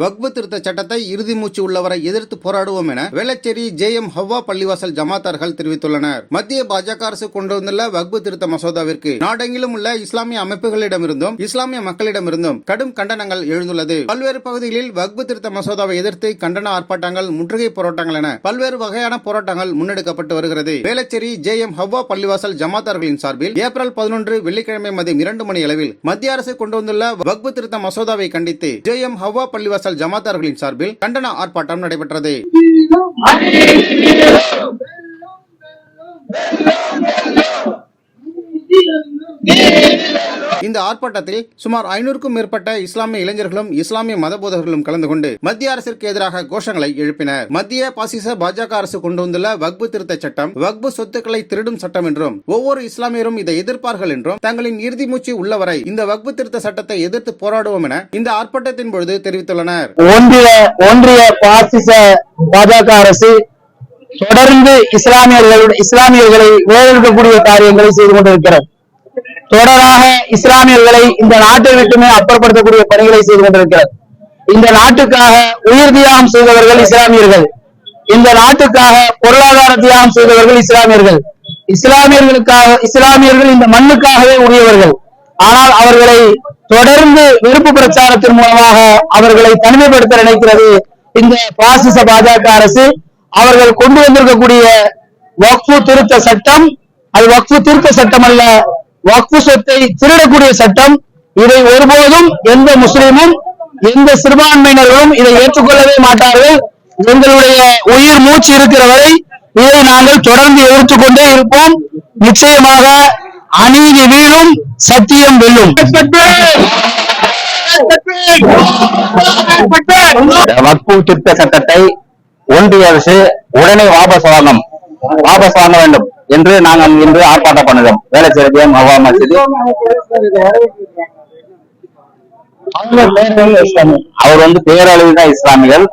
வக்பு திருத்த சட்டத்தை இறுதி மூச்சு உள்ளவரை எதிர்த்து போராடுவோம் என வேளச்சேரி ஜே எம் ஹவ்வா பள்ளிவாசல் ஜமாத்தார்கள் தெரிவித்துள்ளனர். மத்திய பாஜக அரசு கொண்டு வந்துள்ள வக்பு திருத்த மசோதாவிற்கு நாடெங்கிலும் உள்ள இஸ்லாமிய அமைப்புகளிடமிருந்தும் இஸ்லாமிய மக்களிடமிருந்தும் கடும் கண்டனங்கள் எழுந்துள்ளது. பல்வேறு பகுதிகளில் வக்பு திருத்த மசோதாவை எதிர்த்து கண்டன ஆர்ப்பாட்டங்கள் முற்றுகை போராட்டங்கள் என பல்வேறு வகையான போராட்டங்கள் முன்னெடுக்கப்பட்டு வருகிறது. வேளச்சேரி ஜே எம் ஹவ்வா பள்ளிவாசல் ஜமாத்தார்களின் சார்பில் ஏப்ரல் பதினொன்று வெள்ளிக்கிழமை மதியம் இரண்டு மணி அளவில் மத்திய அரசு கொண்டு வந்துள்ள வக்பு திருத்த மசோதாவை கண்டித்து ஜே எம் ஹவ்வா பள்ளிவாசல் ஜமாத்தார்களின் சார்பில் கண்டன ஆர்ப்பாட்டம் நடைபெற்றது. இந்த ஆர்ப்பாட்டத்தில் சுமார் ஐநூறுக்கும் மேற்பட்ட இஸ்லாமிய இளைஞர்களும் இஸ்லாமிய மதபோதகர்களும் கலந்து கொண்டு மத்திய அரசிற்கு எதிராக கோஷங்களை எழுப்பினர். மத்திய பாசிச பாஜக அரசு கொண்டு வந்துள்ள வக்பு திருத்த சட்டம் வக்பு சொத்துக்களை திருடும் சட்டம் என்றும் ஒவ்வொரு இஸ்லாமியரும் இதை எதிர்ப்பார்கள் என்றும் தங்களின் இறுதி மூச்சு உள்ளவரை இந்த வக்பு திருத்த சட்டத்தை எதிர்த்து போராடுவோம் என இந்த ஆர்ப்பாட்டத்தின் பொழுது தெரிவித்துள்ளனர். ஒன்றிய ஒன்றிய பாசிச பாஜக அரசு தொடர்ந்து இஸ்லாமியர்களுடைய இஸ்லாமியர்களை வேறு காரியங்களை செய்து கொண்டிருக்கிறது. தொடராக இஸ்லாமியர்களை இந்த நாட்டை விட்டுமே அப்புறப்படுத்தக்கூடிய பணிகளை செய்து கொண்டிருக்கிறது. இந்த நாட்டுக்காக உயிர் தியாகம் செய்தவர்கள் இஸ்லாமியர்கள். இந்த நாட்டுக்காக பொருளாதார தியாகம் செய்தவர்கள் இஸ்லாமியர்கள். இஸ்லாமியர்களுக்காக இஸ்லாமியர்கள் இந்த மண்ணுக்காகவே உரியவர்கள். ஆனால் அவர்களை தொடர்ந்து வெறுப்பு பிரச்சாரத்தின் மூலமாக அவர்களை தனிமைப்படுத்த நினைக்கிறது இந்த பாசிச பாஜக அரசு. அவர்கள் கொண்டு வந்திருக்கக்கூடிய வக்ஃபு திருத்த சட்டம் அது வக்ஃபு திருத்த சட்டம் அல்ல வக்ஃபு சொத்தை திருடக்கூடிய சட்டம் இதை ஒருபோதும் எந்த முஸ்லீமும் எந்த சிறுபான்மையினர்களும் இதை ஏற்றுக்கொள்ளவே மாட்டார்கள். எங்களுடைய உயிர் மூச்சு இருக்கிற வரை இதை நாங்கள் தொடர்ந்து எதிர்த்து கொண்டே இருப்போம். நிச்சயமாக அநீதி வீழும் சத்தியம் வெல்லும். வக்பு திருத்த சட்டத்தை ஒன்றிய அரசு உடனே வாபஸ் வாங்கும் வாபஸ் வாங்க வேண்டும். என்று நாங்கள் இன்று ஆர்ப்பாட்டம் பண்ணுகிறோம். வேலைச்சேரி மகா மசிதி அவர் வந்து பேரளவில் தான் இஸ்லாமியர்கள்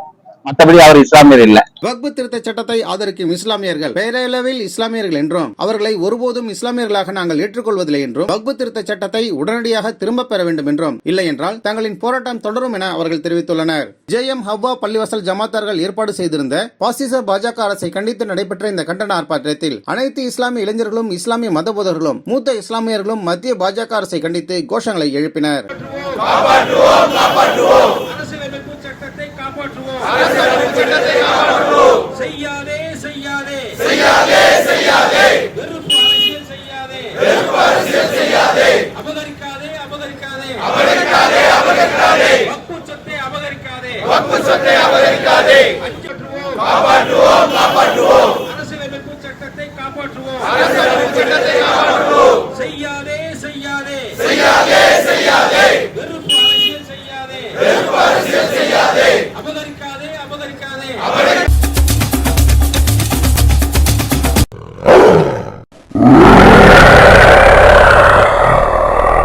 மற்றபடி அவர் இஸ்லாமியர் இல்ல. வக்பு திருத்த சட்டத்தை ஆதரிக்கும் இஸ்லாமியர்கள் பெயரளவில் இஸ்லாமியர்கள் என்றும் அவர்களை ஒருபோதும் இஸ்லாமியர்களாக நாங்கள் ஏற்றுக்கொள்வதில்லை என்றும் வக்பு திருத்த சட்டத்தை உடனடியாக திரும்பப் பெற வேண்டும் என்றும் இல்லை என்றால் தங்களின் போராட்டம் தொடரும் என அவர்கள் தெரிவித்துள்ளனர். ஜே எம் ஹவ்வா பள்ளிவாசல் ஜமாத்தார்கள் ஏற்பாடு செய்திருந்த பாசிச பாஜக அரசை கண்டித்து நடைபெற்ற இந்த கண்டன ஆர்ப்பாட்டத்தில் அனைத்து இஸ்லாமிய இளைஞர்களும் இஸ்லாமிய மதபோதர்களும் மூத்த இஸ்லாமியர்களும் மத்திய பாஜக அரசை கண்டித்து கோஷங்களை எழுப்பினர் அரசியலமைப்பு சட்டத்தை காப்பாற்றுவோம் அரசியலமைப்பு சட்டத்தை காப்பாற்றுவோம் செய்யாதே செய்யாதே செய்யாதே செய்யாதே வெறுப்பு அரசியல் செய்யாதே வெறுப்பு அரசியல் செய்யாதே அபகரிக்காதே அபகரிக்காதே அபகரிக்காதே அபகரிக்காதே வக்பு சொத்தை அபகரிக்காதே சொத்தை அபகரிக்காதே காப்பாற்றுவோம் காப்பாற்றுவோம். அரசியலமைப்பு சட்டத்தை காப்பாற்றுவோம். அரசியலமைப்பு சட்டத்தை காப்பாற்றுவோம். செய்யாதே